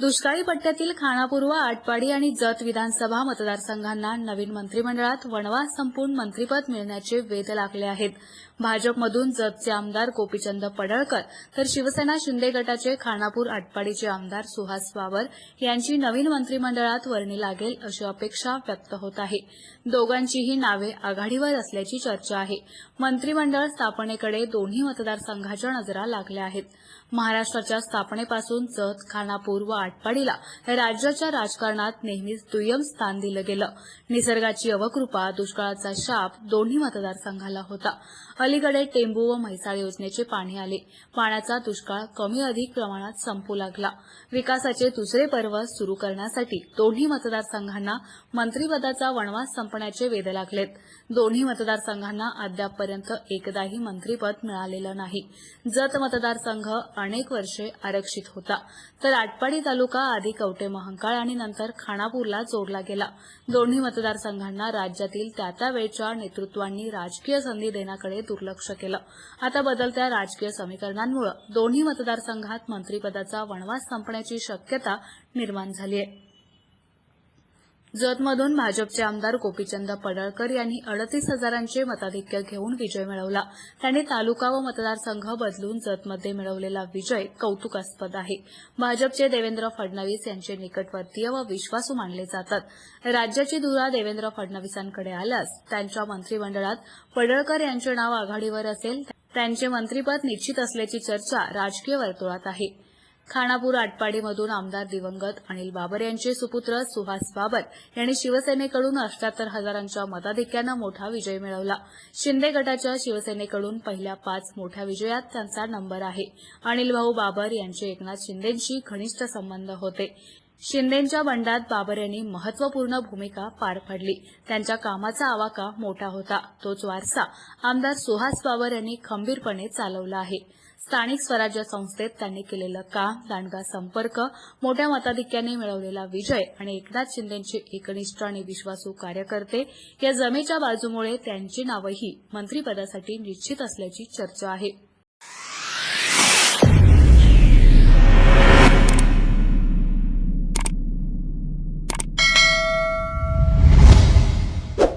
दुष्काळी पट्ट्यातील खानापूर आटपाडी आणि जत विधानसभा मतदारसंघांना नवीन मंत्रिमंडळात वणवास संपून मंत्रिपद मिळण्याचे वेध लागले आहेत. भाजपमधून जतचे आमदार गोपीचंद पडळकर तर शिवसेना शिंदे गटाचे खानापूर आटपाडीचे आमदार सुहास वावर यांची नवीन मंत्रिमंडळात वर्णी लागेल अशी अपेक्षा व्यक्त होत आहे. दोघांचीही नावे आघाडीवर असल्याची चर्चा आहे. मंत्रिमंडळ स्थापनेकडे दोन्ही मतदारसंघाच्या नजरा लागल्या आहेत. महाराष्ट्राच्या स्थापनेपासून जत खानापूर व आटपाडीला राज्याच्या राजकारणात नेहमीच दुय्यम स्थान दिलं गेलं. निसर्गाची अवकृपा दुष्काळाचा शाप दोन्ही मतदारसंघाला होता. अलीकडे टेंबू व म्हैसाळ योजनेचे पाणी आले. पाण्याचा दुष्काळ कमी अधिक प्रमाणात संपू लागला. विकासाचे दुसरे पर्व सुरू करण्यासाठी दोन्ही मतदारसंघांना मंत्रिपदाचा वणवास संपण्याचे वेध लागलेत. दोन्ही मतदारसंघांना अद्यापपर्यंत एकदाही मंत्रिपद मिळालेलं नाही. जत मतदारसंघ अनेक वर्षे आरक्षित होता. तर आटपाडी तालुका आधी कवटे महंकाळ आणि नंतर खानापूरला जोडला गेला. दोन्ही मतदारसंघांना राज्यातील त्या त्या वेळच्या नेतृत्वांनी राजकीय संधी देण्याकडे दुर्लक्ष केलं. आता बदलत्या राजकीय समीकरणांमुळे दोन्ही मतदारसंघात मंत्रिपदाचा वणवास संपण्याची शक्यता निर्माण झाली आहे जतमधून भाजपचे आमदार गोपीचंद पडळकर यांनी अडतीस हजारांचे मताधिक्य घेऊन विजय मिळवला. त्यांनी तालुका व मतदारसंघ बदलून जतमध्ये मिळवलेला विजय कौतुकास्पद आहे. भाजपचे देवेंद्र फडणवीस यांचे निकटवर्तीय व विश्वासू मानले जातात. राज्याची धुरा देवेंद्र फडणवीसांकडे आल्यास त्यांच्या मंत्रिमंडळात पडळकर यांचे नाव आघाडीवर असेल त्यांचे मंत्रिपद निश्चित असल्याची चर्चा राजकीय वर्तुळात आहे. खानापूर आटपाडीमधून आमदार दिवंगत अनिल बाबर यांचे सुपुत्र सुहास बाबर यांनी शिवसेनेकडून अठ्याहत्तर हजारांच्या मताधिक्यानं मोठा विजय मिळवला. शिंदे गटाच्या शिवसेनेकडून पहिल्या पाच मोठ्या विजयात त्यांचा नंबर आहे. अनिल भाऊ बाबर यांचे एकनाथ शिंदेंशी घनिष्ठ संबंध होते. शिंदेंच्या बंडात बाबर यांनी महत्त्वपूर्ण भूमिका पार पाडली. त्यांच्या कामाचा आवाका मोठा होता. तोच वारसा आमदार सुहास बाबर यांनी खंबीरपणे चालवला आहे. स्थानिक स्वराज्य संस्थेत त्यांनी केलेलं काम दांडगा संपर्क मोठ्या मताधिक्याने मिळवलेला विजय आणि एकनाथ शिंदेचे एकनिष्ठ आणि विश्वासू कार्यकर्ते या जमेच्या बाजूमुळे त्यांची नावंही मंत्रिपदासाठी निश्चित असल्याची चर्चा आहे.